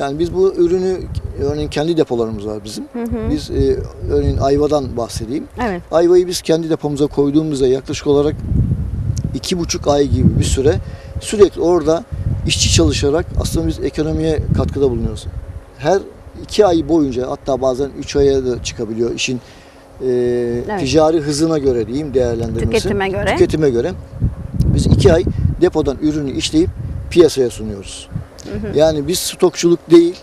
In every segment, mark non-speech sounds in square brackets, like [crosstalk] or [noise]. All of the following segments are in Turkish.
Yani biz bu ürünü örneğin kendi depolarımız var bizim. Biz e, örneğin ayvadan bahsedeyim. Evet. Ayvayı biz kendi depomuza koyduğumuzda yaklaşık olarak iki buçuk ay gibi bir süre sürekli orada işçi çalışarak aslında biz ekonomiye katkıda bulunuyoruz. Her iki ay boyunca hatta bazen üç aya da çıkabiliyor işin e, ticari hızına göre diyeyim değerlendirmesi. Tüketime göre. Tüketime göre. Biz iki ay depodan ürünü işleyip piyasaya sunuyoruz. Yani biz stokçuluk değil,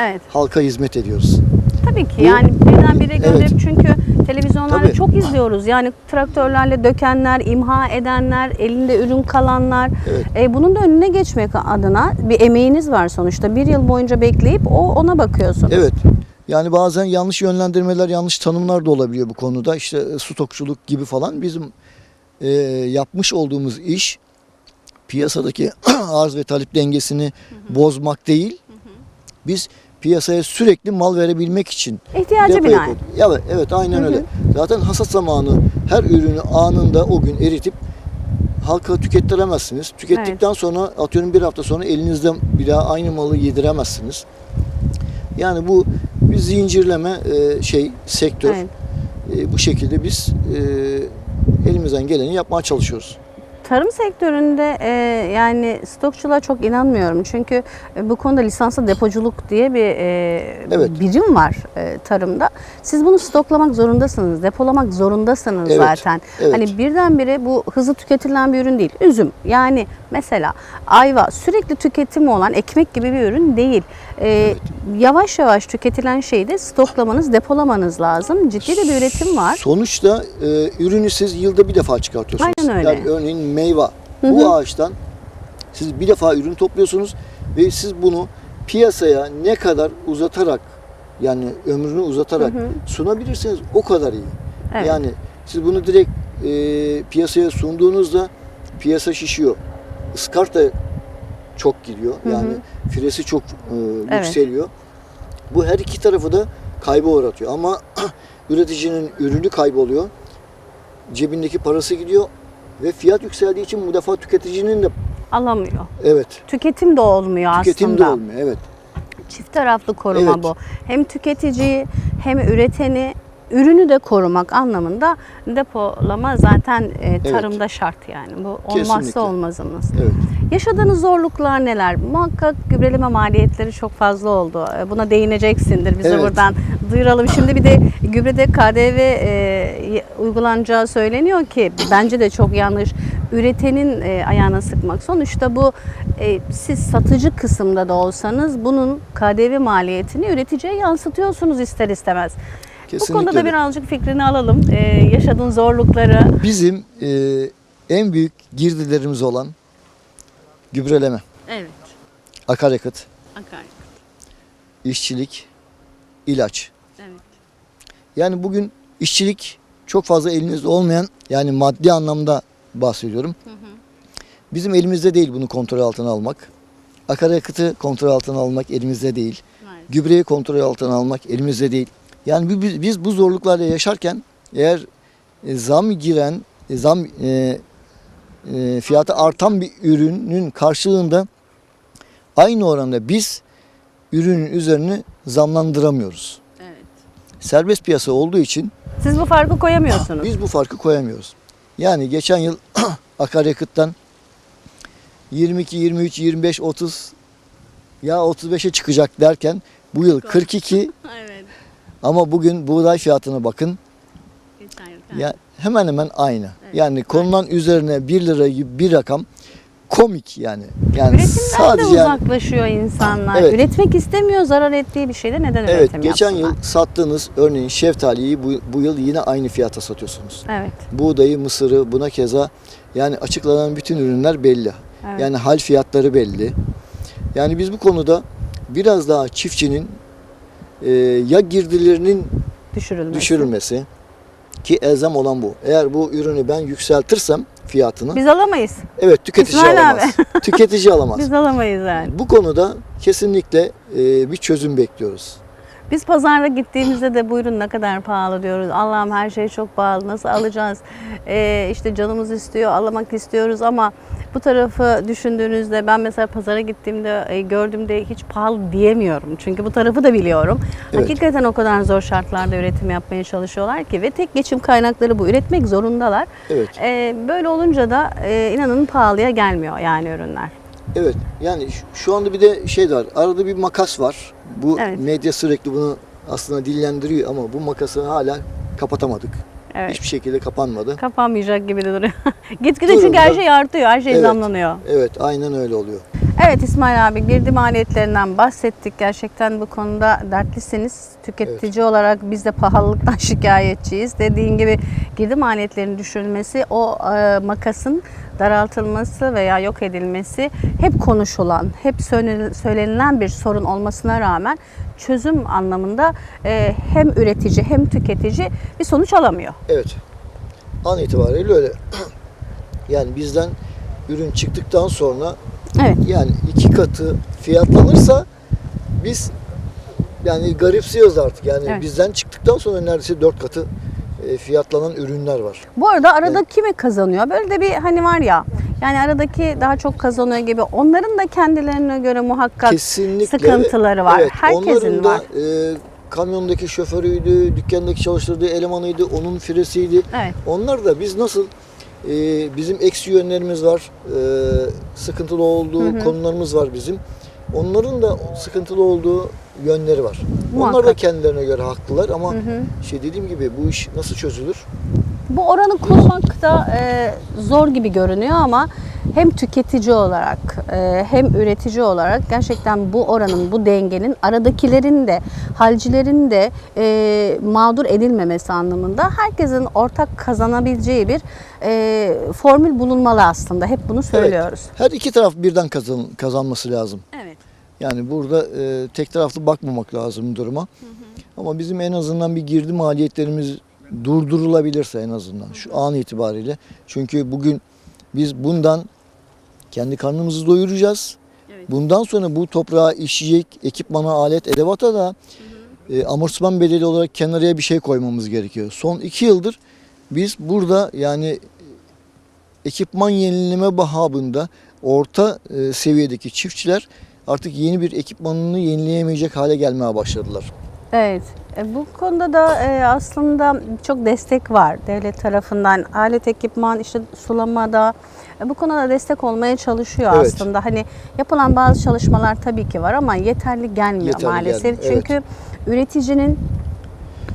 Evet. halka hizmet ediyoruz. Tabii ki Bu- yani birdenbire Evet. gönderip çünkü televizyonlarda Tabii. çok izliyoruz. Yani traktörlerle dökenler, imha edenler, elinde ürün kalanlar. Evet. E, bunun da önüne geçmek adına bir emeğiniz var sonuçta. Bir yıl boyunca bekleyip o ona bakıyorsunuz. Evet. Yani bazen yanlış yönlendirmeler, yanlış tanımlar da olabiliyor bu konuda. İşte e, stokçuluk gibi falan bizim e, yapmış olduğumuz iş piyasadaki [clears throat] arz ve talep dengesini bozmak değil. Biz piyasaya sürekli mal verebilmek için İhtiyacı depoya binaen. Evet, evet aynen Hı hı. öyle. Zaten hasat zamanı her ürünü anında o gün eritip halka tükettiremezsiniz. Tükettikten sonra atıyorum bir hafta sonra elinizde bir daha aynı malı yediremezsiniz. Yani bu bir zincirleme e, şey sektör. Evet. E, bu şekilde biz e, elimizden geleni yapmaya çalışıyoruz. Tarım sektöründe e, yani stokçuluğa çok inanmıyorum. Çünkü e, bu konuda lisanslı depoculuk diye bir e, Evet. birim var e, tarımda. Siz bunu stoklamak zorundasınız, depolamak zorundasınız Evet, zaten. evet. Hani birdenbire bu hızlı tüketilen bir ürün değil. Üzüm yani mesela ayva sürekli tüketimi olan ekmek gibi bir ürün değil. E, Yavaş yavaş tüketilen şeyi de stoklamanız, depolamanız lazım. Ciddi de bir üretim var. Sonuçta e, ürünü siz yılda bir defa çıkartıyorsunuz. Aynen öyle. Yani örneğin meyve. Bu ağaçtan siz bir defa ürün topluyorsunuz ve siz bunu piyasaya ne kadar uzatarak yani ömrünü uzatarak sunabilirsiniz o kadar iyi. Evet. Yani siz bunu direkt e, piyasaya sunduğunuzda piyasa şişiyor. Iskarta çok gidiyor. Yani firesi çok e, yükseliyor. Bu her iki tarafı da kayba uğratıyor. Ama [clears throat] üreticinin ürünü kayboluyor. Cebindeki parası gidiyor ve fiyat yükseldiği için bu defa tüketicinin de Alamıyor. evet Tüketim de olmuyor tüketim aslında. de olmuyor. Evet. Çift taraflı koruma Evet. bu. Hem tüketiciyi hem üreteni ürünü de korumak anlamında depolama zaten e, tarımda şart yani. Bu olmazsa Kesinlikle. olmazımız. Evet. Yaşadığınız zorluklar neler? Muhakkak gübreleme maliyetleri çok fazla oldu. E, Buna değineceksindir. Bize Evet. buradan duyuralım. Şimdi bir de gübrede KDV e, uygulanacağı söyleniyor ki bence de çok yanlış. Üretenin e, ayağına sıkmak. Sonuçta bu e, siz satıcı kısımda da olsanız bunun KDV maliyetini üreticiye yansıtıyorsunuz ister istemez. Kesinlikle. Bu konuda da birazcık fikrini alalım. E, yaşadığın zorlukları. Bizim e, en büyük girdilerimiz olan gübreleme, Evet. akaryakıt, Akaryakıt. işçilik, ilaç. Evet. Yani bugün işçilik çok fazla elinizde olmayan yani maddi anlamda bahsediyorum. Bizim elimizde değil bunu kontrol altına almak. Akaryakıtı kontrol altına almak elimizde değil. Maalesef. Gübreyi kontrol altına almak elimizde değil. Yani biz, biz bu zorluklarla yaşarken eğer e, zam giren, e, zam e, e, fiyatı artan bir ürünün karşılığında aynı oranda biz ürünün üzerine zamlandıramıyoruz. Evet. Serbest piyasa olduğu için Siz bu farkı koyamıyorsunuz. biz bu farkı koyamıyoruz. Yani geçen yıl [clears throat] akaryakıttan 22, 23, 25, 30 ya 35'e çıkacak derken bu yıl 42 [laughs] evet. Ama bugün buğday fiyatına bakın Geçen yıl. ya hemen hemen aynı. Yani konulan üzerine 1 lira gibi bir rakam komik yani. Yani Üretimden sadece de yani, uzaklaşıyor insanlar. Evet. Üretmek istemiyor, zarar ettiği bir şeyde neden evet üretim geçen yapsınlar? yıl sattığınız örneğin şeftaliyi bu, bu yıl yine aynı fiyata satıyorsunuz. Evet. buğdayı, mısırı buna keza yani açıklanan bütün ürünler belli. Evet. Yani hal fiyatları belli. Yani biz bu konuda biraz daha çiftçinin e, ya girdilerinin Düşürülmesi. düşürülmesi ki elzem olan bu. Eğer bu ürünü ben yükseltirsem fiyatını Biz alamayız. evet tüketici İsmail alamaz. [laughs] tüketici alamaz. Biz alamayız yani. Bu konuda kesinlikle e, bir çözüm bekliyoruz. Biz pazara gittiğimizde de buyurun ne kadar pahalı diyoruz. Allah'ım her şey çok pahalı. Nasıl alacağız? Ee, işte canımız istiyor, alamak istiyoruz ama Bu tarafı düşündüğünüzde ben mesela pazara gittiğimde e, gördüğümde hiç pahalı diyemiyorum. Çünkü bu tarafı da biliyorum. Evet. Hakikaten o kadar zor şartlarda üretim yapmaya çalışıyorlar ki ve tek geçim kaynakları bu. Üretmek zorundalar. Evet. E, böyle olunca da e, inanın pahalıya gelmiyor yani ürünler. Evet. Yani şu- anda bir de şey de var. Arada bir makas var. Bu Evet. medya sürekli bunu aslında dillendiriyor ama bu makası hala kapatamadık. Evet. Hiçbir şekilde kapanmadı. Kapanmayacak gibi de duruyor. [laughs] Gitgide çünkü her şey artıyor, her şey Evet. zamlanıyor. Evet, aynen öyle oluyor. Evet İsmail abi girdi maliyetlerinden bahsettik. Gerçekten bu konuda dertlisiniz. Tüketici olarak biz de pahalılıktan [laughs] şikayetçiyiz. Dediğin gibi girdi maliyetlerinin düşürülmesi, o e, makasın daraltılması veya yok edilmesi hep konuşulan, hep söyle- söylenilen bir sorun olmasına rağmen çözüm anlamında e, hem üretici hem tüketici bir sonuç alamıyor. Evet. An itibariyle öyle. [clears throat] Yani bizden ürün çıktıktan sonra Evet. yani iki katı fiyatlanırsa biz yani garipsiyoruz artık. Yani Evet. bizden çıktıktan sonra neredeyse dört katı e, fiyatlanan ürünler var. Bu arada arada Evet. kimi kazanıyor? Böyle de bir hani var ya. Yani aradaki daha çok kazanıyor gibi. Onların da kendilerine göre muhakkak Kesinlikle. sıkıntıları var. Evet, Herkesin onların da var. e, kamyondaki şoförüydü, dükkandaki çalıştırdığı elemanıydı, onun firesiydi. Evet. Onlar da biz nasıl e, bizim eksi yönlerimiz var, e, sıkıntılı olduğu konularımız var bizim. Onların da sıkıntılı olduğu yönleri var. Onlar da Muhakkak. kendilerine göre haklılar ama şey dediğim gibi bu iş nasıl çözülür? Bu oranı kurmak da e, zor gibi görünüyor ama hem tüketici olarak e, hem üretici olarak gerçekten bu oranın, bu dengenin aradakilerin de halcilerin de e, mağdur edilmemesi anlamında herkesin ortak kazanabileceği bir e, formül bulunmalı aslında. Hep bunu söylüyoruz. Evet, her iki taraf birden kazan, kazanması lazım. Evet. Yani burada e, tek taraflı bakmamak lazım duruma. Ama bizim en azından bir girdi maliyetlerimiz durdurulabilirse en azından şu an itibariyle. Çünkü bugün biz bundan kendi karnımızı doyuracağız. Evet. Bundan sonra bu toprağa işleyecek ekipmana, alet, edevata da e, amortisman bedeli olarak kenarıya bir şey koymamız gerekiyor. Son iki yıldır biz burada yani ekipman yenileme bahabında orta e, seviyedeki çiftçiler artık yeni bir ekipmanını yenileyemeyecek hale gelmeye başladılar. Evet. E, Bu konuda da e, aslında çok destek var devlet tarafından. Alet ekipman işte sulamada bu konuda destek olmaya çalışıyor Evet. aslında. Hani yapılan bazı çalışmalar tabii ki var ama yeterli gelmiyor Yeterli maalesef. gelmiyor, evet. Çünkü üreticinin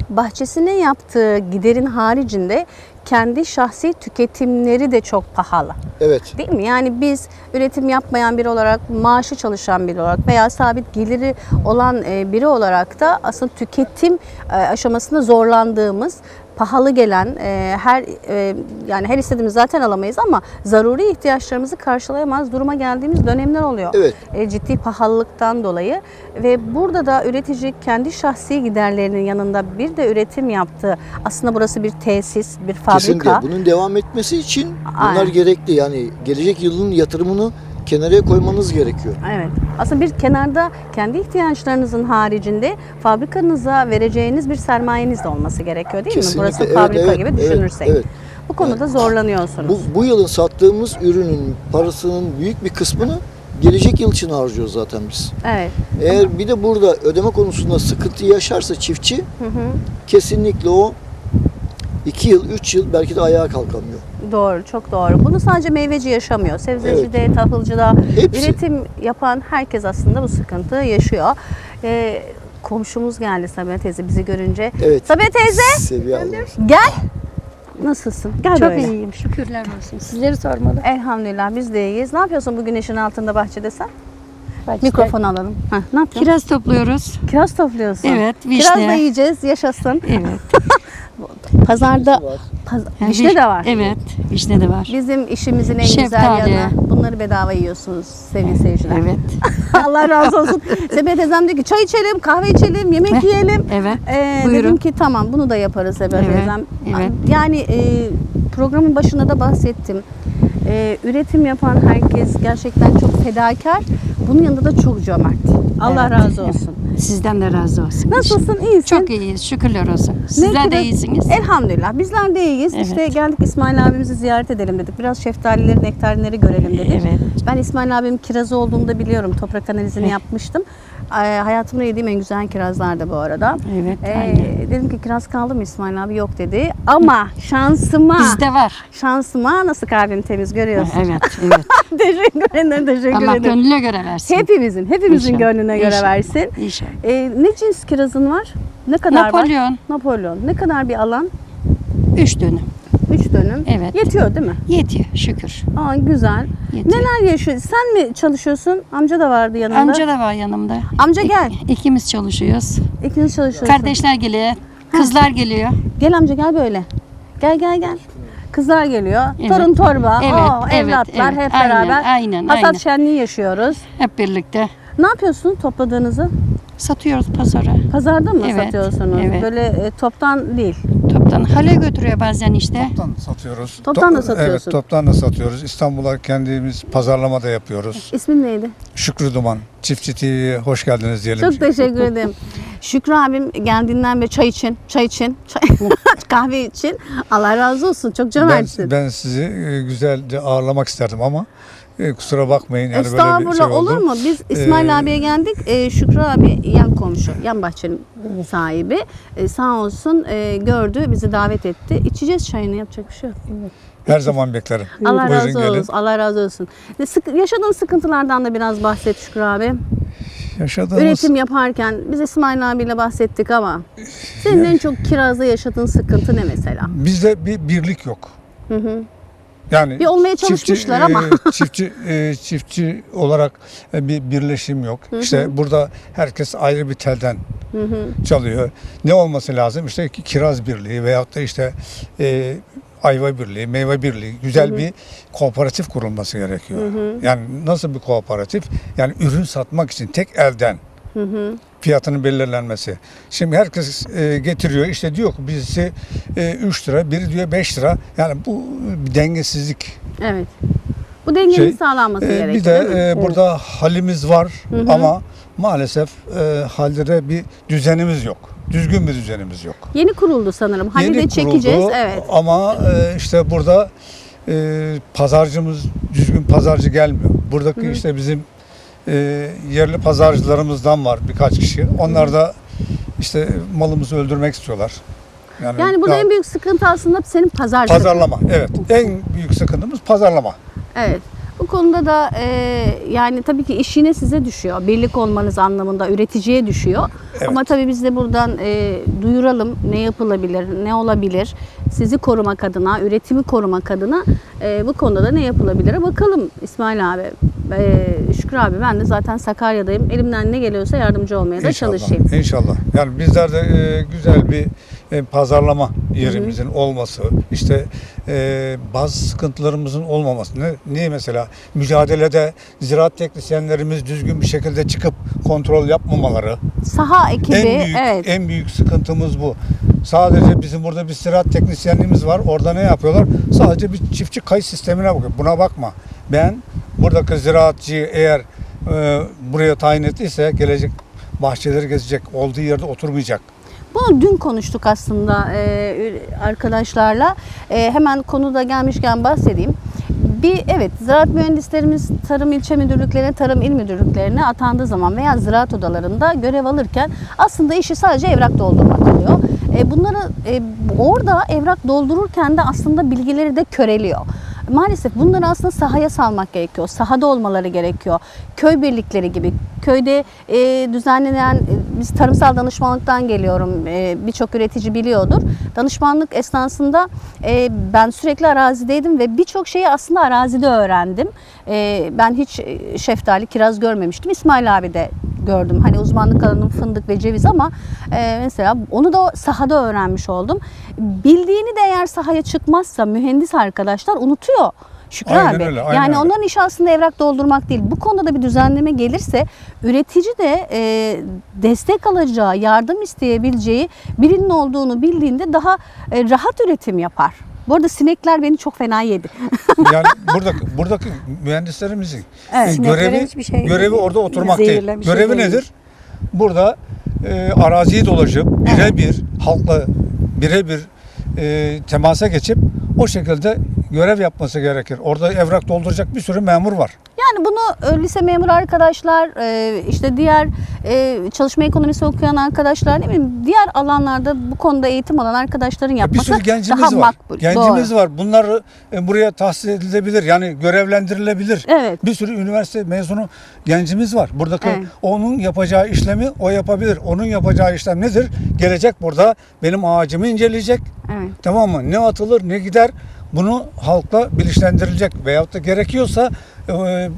bahçesine yaptığı giderin haricinde kendi şahsi tüketimleri de çok pahalı. Evet. Değil mi? Yani biz üretim yapmayan biri olarak, maaşı çalışan biri olarak veya sabit geliri olan e, biri olarak da aslında tüketim e, aşamasında zorlandığımız, pahalı gelen e, her e, yani her istediğimiz zaten alamayız ama zaruri ihtiyaçlarımızı karşılayamaz duruma geldiğimiz dönemler oluyor. Evet. E, ciddi pahalılıktan dolayı ve burada da üretici kendi şahsi giderlerinin yanında bir de üretim yaptığı aslında burası bir tesis, bir fabrika. Kesinlikle. Bunun devam etmesi için bunlar Aynen. gerekli. Yani gelecek yılın yatırımını kenara koymanız gerekiyor. Evet. Aslında bir kenarda kendi ihtiyaçlarınızın haricinde fabrikanıza vereceğiniz bir sermayeniz de olması gerekiyor değil mi? Kesinlikle. Burası Evet, fabrika evet, gibi evet, düşünürsek. evet. Bu konuda zorlanıyorsunuz. Bu, bu yılın sattığımız ürünün parasının büyük bir kısmını gelecek yıl için harcıyoruz zaten biz. Evet. Eğer bir de burada ödeme konusunda sıkıntı yaşarsa çiftçi kesinlikle o 2 yıl, 3 yıl belki de ayağa kalkamıyor. Doğru, çok doğru. Bunu sadece meyveci yaşamıyor. Sebzecide, tahılcıda, Hepsi. üretim yapan herkes aslında bu sıkıntı yaşıyor. Ee, komşumuz geldi Sabiha teyze bizi görünce. Evet. Sabiha teyze Seviye gel. Nasılsın? Gel Çok böyle. iyiyim şükürler olsun. Sizleri sormalı. Elhamdülillah biz de iyiyiz. Ne yapıyorsun bu güneşin altında bahçede sen? İşte, Mikrofon alalım. Heh, ne yapıyorsun? Kiraz topluyoruz. Kiraz topluyorsun. Evet, Kiraz da vişne. yiyeceğiz, yaşasın. Evet. [laughs] Pazarda. Paz- vişne viş- de var. Evet, vişne de var. Bizim işimizin en Şeftali. güzel yanı bunları bedava yiyorsunuz sevgili seyirciler. Evet. [laughs] Allah razı olsun. [laughs] Sebeha teyzem diyor ki çay içelim, kahve içelim, yemek Heh, yiyelim. Evet. Ee, Buyurun. dedim ki tamam bunu da yaparız Sebeha Evet, teyzem. evet. Yani e, programın başında da bahsettim. E, üretim yapan herkes gerçekten çok fedakar. Bunun yanında da çok cömert. Allah Evet, razı olsun. Sizden de razı olsun. Nasılsın? İyisin? Çok iyiyiz. Şükürler olsun. Sizler de kadar- iyisiniz. Elhamdülillah. Bizler de iyiyiz. Evet. İşte geldik İsmail abimizi ziyaret edelim dedik. Biraz şeftalileri, nektarinleri görelim dedik. Evet. Ben İsmail abim kirazı olduğunu da biliyorum. Toprak analizini yapmıştım. Ee, hayatımda yediğim en güzel kirazlar da bu arada. Evet, Ee, aynen. dedim ki kiraz kaldı mı İsmail abi? Yok dedi. Ama şansıma, Bizde var. şansıma nasıl kalbim temiz görüyorsun. Evet, [laughs] evet. teşekkür ederim, teşekkür Allah ederim. gönlüne göre versin. Hepimizin, hepimizin İnşallah, gönlüne göre inşallah. versin. İnşallah. Ee, ne cins kirazın var? Ne kadar var? Napolyon. Napolyon. Ne kadar bir alan? Üç dönüm. 3 dönüm. Evet. Yetiyor değil mi? Yetiyor şükür. Aa güzel. Yetiyor. Neler yaşıyor? Sen mi çalışıyorsun? Amca da vardı yanında. Amca da var yanımda. Amca gel. İkimiz çalışıyoruz. İkiniz çalışıyorsunuz. Kardeşler geliyor. Kızlar geliyor. Gel amca gel böyle. Gel gel gel. Kızlar geliyor. Evet. Torun torba. Evet, evet, evlatlar evet. hep Aynen, beraber. aynen, Hasat aynen. şenliği yaşıyoruz. Hep birlikte. Ne yapıyorsun topladığınızı? Satıyoruz pazara. Pazarda mı Evet, satıyorsunuz? evet. Böyle e, toptan değil. Toptan hale götürüyor bazen işte. Toptan satıyoruz. Toptan da To- satıyorsun. Evet, toptan da satıyoruz. İstanbul'a kendimiz pazarlama da yapıyoruz. İsmin neydi? Şükrü Duman, Çiftçi TV'ye hoş geldiniz diyelim. Çok teşekkür ederim. Şükrü abim geldiğinden beri çay için, çay için, çay, [laughs] kahve için. Allah razı olsun. Çok ben, cömertsin. ben sizi e, güzelce ağırlamak isterdim ama e, kusura bakmayın. Yani böyle bir Estağfurullah şey oldu. olur mu? Biz İsmail Ee, abiye geldik. Ee, Şükrü abi yan komşu, yan bahçenin sahibi. Ee, sağ olsun e, gördü, bizi davet etti. İçeceğiz çayını, yapacak bir şey yok. Her zaman beklerim. [laughs] Allah Buyurun razı gelin. olsun. Allah razı olsun. Sık, yaşadığın sıkıntılardan da biraz bahset Şükrü abi. Yaşadığımız Üretim yaparken biz İsmail abiyle bahsettik ama senin en çok kirazda yaşadığın sıkıntı ne mesela? bizde bir birlik yok. Hı hı. Yani Bir olmaya çalışmışlar ama. [laughs] e, çiftçi e, çiftçi olarak e, bir birleşim yok. İşte burada herkes ayrı bir telden Hı hı. çalıyor. Ne olması lazım? İşte ki- kiraz birliği veyahut da işte e, ayva birliği, meyve birliği güzel bir kooperatif kurulması gerekiyor. Yani nasıl bir kooperatif? Yani ürün satmak için tek elden Hı hı. fiyatının belirlenmesi. Şimdi herkes e, getiriyor işte diyor ki birisi e, 3 lira, biri diyor 5 lira. Yani bu bir dengesizlik. Evet. Bu dengenin Şey, sağlanması E, gerekiyor. bir de e, burada halimiz var hı. ama maalesef e, halde bir düzenimiz yok. Düzgün bir düzenimiz yok. Yeni kuruldu sanırım. Hali de Yeni çekeceğiz. kuruldu Evet. Ama e, işte burada e, pazarcımız düzgün pazarcı gelmiyor. Buradaki işte bizim e, yerli pazarcılarımızdan var birkaç kişi. Onlar da işte malımızı öldürmek istiyorlar. Yani burada daha- en büyük sıkıntı aslında senin pazar pazarlama. Evet. En büyük sıkıntımız pazarlama. Evet. Bu konuda da e, yani tabii ki iş yine size düşüyor. Birlik olmanız anlamında üreticiye düşüyor. Evet. Ama tabii biz de buradan e, duyuralım ne yapılabilir, ne olabilir. Sizi korumak adına, üretimi korumak adına e, bu konuda da ne yapılabilir? Bakalım İsmail abi. E, Şükrü abi ben de zaten Sakarya'dayım. Elimden ne geliyorsa yardımcı olmaya da çalışayım. İnşallah. Yani bizler de e, güzel bir e, pazarlama yerimizin olması, işte e, bazı sıkıntılarımızın olmaması. Ne, niye mesela mücadelede ziraat teknisyenlerimiz düzgün bir şekilde çıkıp kontrol yapmamaları. Saha ekibi en büyük evet. en büyük sıkıntımız bu. Sadece bizim burada bir ziraat teknisyenliğimiz var. Orada ne yapıyorlar? Sadece bir çiftçi kayıt sistemine bakıyor. Buna bakma. Ben buradaki ziraatçıyı eğer e, buraya tayin ettiyse gelecek bahçeleri gezecek, olduğu yerde oturmayacak. Bunu dün konuştuk aslında e, arkadaşlarla. E, hemen konuda gelmişken bahsedeyim. Bir evet ziraat mühendislerimiz tarım ilçe müdürlüklerine, tarım il müdürlüklerine atandığı zaman veya ziraat odalarında görev alırken aslında işi sadece evrak doldurmak oluyor. E, bunları e, orada evrak doldururken de aslında bilgileri de köreliyor. Maalesef bunları aslında sahaya salmak gerekiyor. Sahada olmaları gerekiyor. Köy birlikleri gibi. Köyde e, düzenlenen, e, biz tarımsal danışmanlıktan geliyorum. E, Birçok üretici biliyordur. Danışmanlık esnasında e, ben sürekli arazideydim ve birçok şeyi aslında arazide öğrendim. E, ben hiç e, şeftali, kiraz görmemiştim. İsmail abi de gördüm. Hani uzmanlık alanım fındık ve ceviz ama e, mesela onu da sahada öğrenmiş oldum. Bildiğini de eğer sahaya çıkmazsa mühendis arkadaşlar unutuyor. Şükrü Aynen abi. öyle, aynen yani öyle. onların işi aslında evrak doldurmak değil. Bu konuda da bir düzenleme gelirse üretici de e, destek alacağı, yardım isteyebileceği birinin olduğunu bildiğinde daha e, rahat üretim yapar. Bu arada sinekler beni çok fena yedi. [laughs] Yani [laughs] buradaki, buradaki mühendislerimizin Evet. görevi hiçbir şey- görevi orada oturmak değil. şey Görevi değil. nedir? burada e, araziyi dolaşıp birebir halkla birebir e, temasa geçip o şekilde görev yapması gerekir. Orada evrak dolduracak bir sürü memur var. Yani bunu e, lise memuru arkadaşlar, e, işte diğer e, çalışma ekonomisi okuyan arkadaşlar, ne bileyim diğer alanlarda bu konuda eğitim alan arkadaşların Bir yapması sürü gencimiz daha var. makbul. Gencimiz Doğru. var. Bunlar buraya tahsis edilebilir. Yani görevlendirilebilir. Evet. Bir sürü üniversite mezunu gencimiz var. Buradaki Evet. onun yapacağı işlemi o yapabilir. Onun yapacağı işlem nedir? Gelecek burada benim ağacımı inceleyecek. Evet. Tamam mı? Ne atılır ne gider bunu halkla bilinçlendirilecek veyahut da gerekiyorsa e,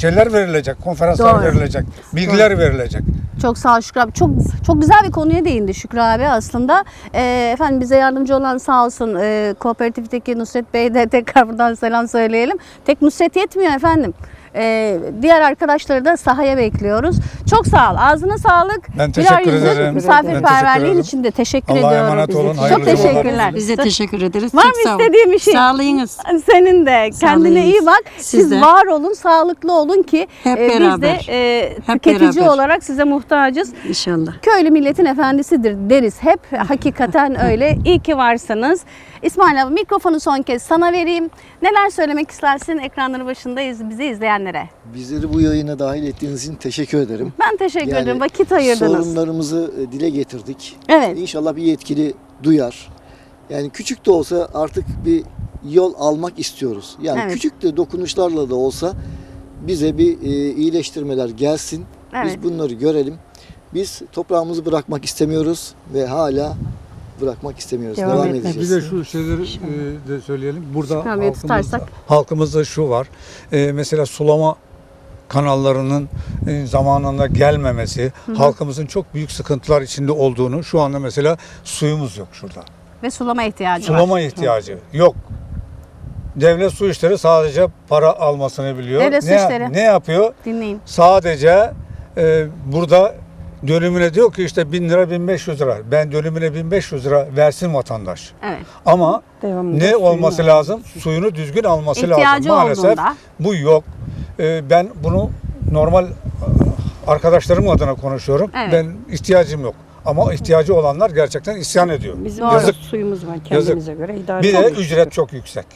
şeyler verilecek, konferanslar Doğru. verilecek, bilgiler verilecek. Çok sağ ol Şükrü abi. Çok çok güzel bir konuya değindi Şükrü abi aslında. Ee, efendim bize yardımcı olan sağ olsun e, kooperatifteki Nusret Bey'e de [laughs] tekrar buradan selam söyleyelim. Tek Nusret yetmiyor efendim. Ee, diğer arkadaşları da sahaya bekliyoruz. Çok sağ ol. Ağzına sağlık. Ben teşekkür yüzün ederim. Misafirperverliğin için de teşekkür Allah'a ediyorum. emanet olun. Çok Hayırlı teşekkürler. Biz de teşekkür ederiz. Var Çok mı sağ olun. istediğin bir şey? Sağlığınız. Senin de kendine iyi bak. Siz, Siz de. var olun, sağlıklı olun ki Hep e, biz de beraber. e, Hep tüketici beraber. olarak size muhtacız. İnşallah. Köylü milletin efendisidir deriz hep. Hakikaten [laughs] öyle. İyi ki varsınız. İsmail abi mikrofonu son kez sana vereyim. Neler söylemek istersin ekranları başındayız bizi izleyenlere? Bizleri bu yayına dahil ettiğiniz için teşekkür ederim. Ben teşekkür Yani ederim. Vakit ayırdınız. Sorunlarımızı e, dile getirdik. Evet. İnşallah bir yetkili duyar. Yani küçük de olsa artık bir yol almak istiyoruz. Yani Evet. küçük de dokunuşlarla da olsa bize bir e, iyileştirmeler gelsin. Evet. Biz bunları görelim. Biz toprağımızı bırakmak istemiyoruz ve hala bırakmak istemiyoruz. Devam Devam, etmek. edeceğiz. Bir de şu şeyleri e, de söyleyelim. Burada Şükran Bey halkımızda, tutarsak. halkımızda şu var. E, mesela sulama kanallarının e, zamanında gelmemesi, halkımızın çok büyük sıkıntılar içinde olduğunu, şu anda mesela suyumuz yok şurada. Ve sulama ihtiyacı var. Sulama ihtiyacı yok. Devlet su işleri sadece para almasını biliyor. Devlet su ne, işleri. ne yapıyor? Dinleyin. Sadece e, burada dönümüne diyor ki işte 1000 lira 1500 lira. Ben dönümüne 1500 lira versin vatandaş. Evet. Ama Devamlı ne suyunu olması al. lazım? Suyunu düzgün alması İhtiyacı lazım. Maalesef olduğunda. bu yok. Ee, ben bunu normal e, arkadaşlarım adına konuşuyorum. Evet. Ben ihtiyacım yok. Ama ihtiyacı olanlar gerçekten isyan ediyor. Bizim. Yazık. Yazık. suyumuz var Yazık. kendimize göre. idare Bir de ücret çok yüksek.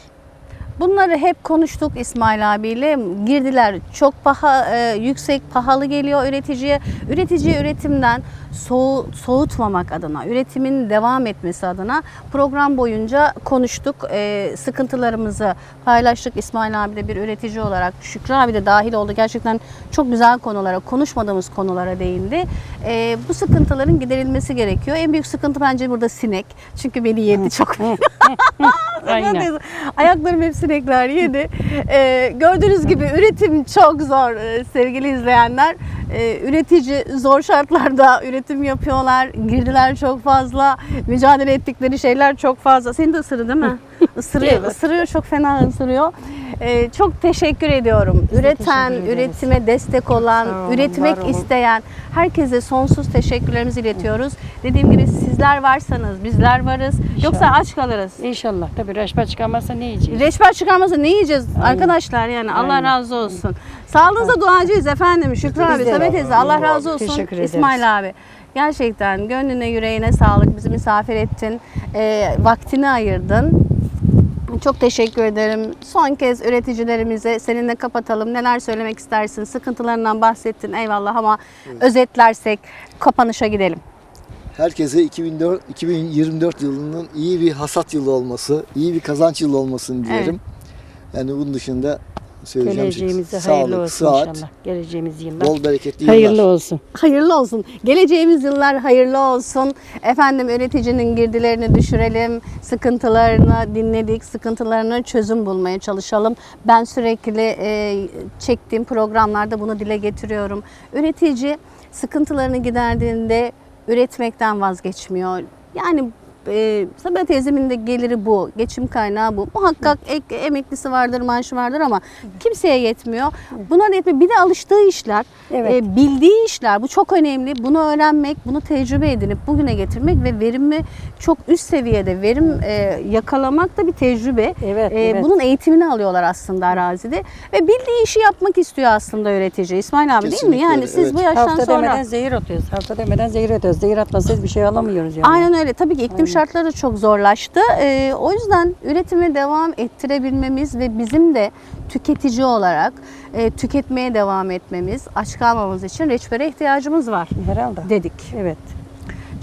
Bunları hep konuştuk İsmail abiyle. Girdiler çok paha, e, yüksek, pahalı geliyor üreticiye. Üreticiye üretimden soğu, soğutmamak adına, üretimin devam etmesi adına program boyunca konuştuk. E, sıkıntılarımızı paylaştık. İsmail abi de bir üretici olarak, Şükrü abi de dahil oldu. Gerçekten çok güzel konulara, konuşmadığımız konulara değindi. E, bu sıkıntıların giderilmesi gerekiyor. En büyük sıkıntı bence burada sinek. Çünkü beni yedi çok. [laughs] Aynen. Ayaklarım hep sinekler yedi. Ee, gördüğünüz gibi üretim çok zor e, sevgili izleyenler. Ee, üretici zor şartlarda üretim yapıyorlar. Girdiler çok fazla. Mücadele ettikleri şeyler çok fazla. Seni de ısırdı değil mi? [laughs] Isırıyor, ısırıyor çok fena ısırıyor. Ee, çok teşekkür ediyorum. Biz Üreten, teşekkür ederiz. üretime destek olan, olun, üretmek var olun. isteyen herkese sonsuz teşekkürlerimizi iletiyoruz. Dediğim gibi sizler varsanız bizler varız. Yoksa İnşallah. aç kalırız. İnşallah. Tabii reşme çıkarmazsa ne yiyeceğiz? Reçber çıkarmasa ne yiyeceğiz Aynen. arkadaşlar yani Allah Aynen. razı olsun. Sağlığınıza duacıyız efendim Şükrü abi, Samet teyze Allah razı olsun. Teşekkür ederiz. İsmail abi. Gerçekten gönlüne yüreğine sağlık bizi misafir ettin. Ee, vaktini ayırdın. Çok teşekkür ederim. Son kez üreticilerimize seninle kapatalım. Neler söylemek istersin? Sıkıntılarından bahsettin eyvallah ama özetlersek kapanışa gidelim. Herkese 2004, 2024 yılının iyi bir hasat yılı olması, iyi bir kazanç yılı olmasını dilerim. Yani bunun dışında söyleyeceğim şey Geleceğimize sağlık, hayırlı olsun sıhhat, inşallah. Geleceğimiz yıllar. bol bereketli yıllar. Hayırlı olsun. Hayırlı olsun. Geleceğimiz yıllar hayırlı olsun. Efendim üreticinin girdilerini düşürelim. Sıkıntılarını dinledik. Sıkıntılarına çözüm bulmaya çalışalım. Ben sürekli e, çektiğim programlarda bunu dile getiriyorum. Üretici sıkıntılarını giderdiğinde üretmekten vazgeçmiyor. Yani e, Sabiha teyzemin de geliri bu, geçim kaynağı bu. Muhakkak ek, emeklisi vardır, maaşı vardır ama kimseye yetmiyor. Buna da yetmiyor. Bir de alıştığı işler, Evet. e, bildiği işler. Bu çok önemli. Bunu öğrenmek, bunu tecrübe edinip bugüne getirmek ve verimi çok üst seviyede verim e, yakalamak da bir tecrübe. Evet, E, evet. Bunun eğitimini alıyorlar aslında arazide ve bildiği işi yapmak istiyor aslında üretici. İsmail abi değil mi? Kesinlikle Yani öyle, siz evet. bu yaştan Hafta sonra demeden zehir atıyoruz. Hafta demeden zehir atıyoruz. Zehir atmasayız bir şey alamıyoruz yani. Aynen öyle. Tabii ki iklim şartları çok zorlaştı. Ee, o yüzden üretime devam ettirebilmemiz ve bizim de tüketici olarak e, tüketmeye devam etmemiz, aç kalmamız için reçbere ihtiyacımız var Herhalde. dedik. Evet.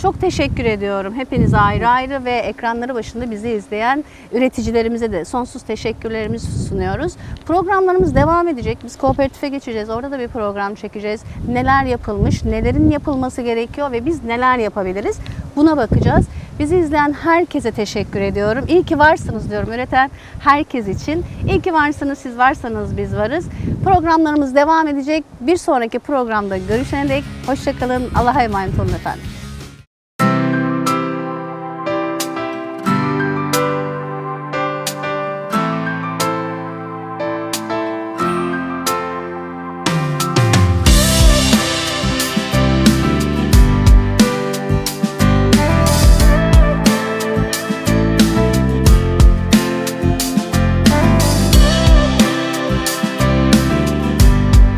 Çok teşekkür ediyorum. Hepinize ayrı ayrı ve ekranları başında bizi izleyen üreticilerimize de sonsuz teşekkürlerimizi sunuyoruz. Programlarımız devam edecek. Biz kooperatife geçeceğiz. Orada da bir program çekeceğiz. Neler yapılmış, nelerin yapılması gerekiyor ve biz neler yapabiliriz? Buna bakacağız. Bizi izleyen herkese teşekkür ediyorum. İyi ki varsınız diyorum üreten herkes için. İyi ki varsınız, siz varsanız biz varız. Programlarımız devam edecek. Bir sonraki programda görüşene dek hoşçakalın. Allah'a emanet olun efendim.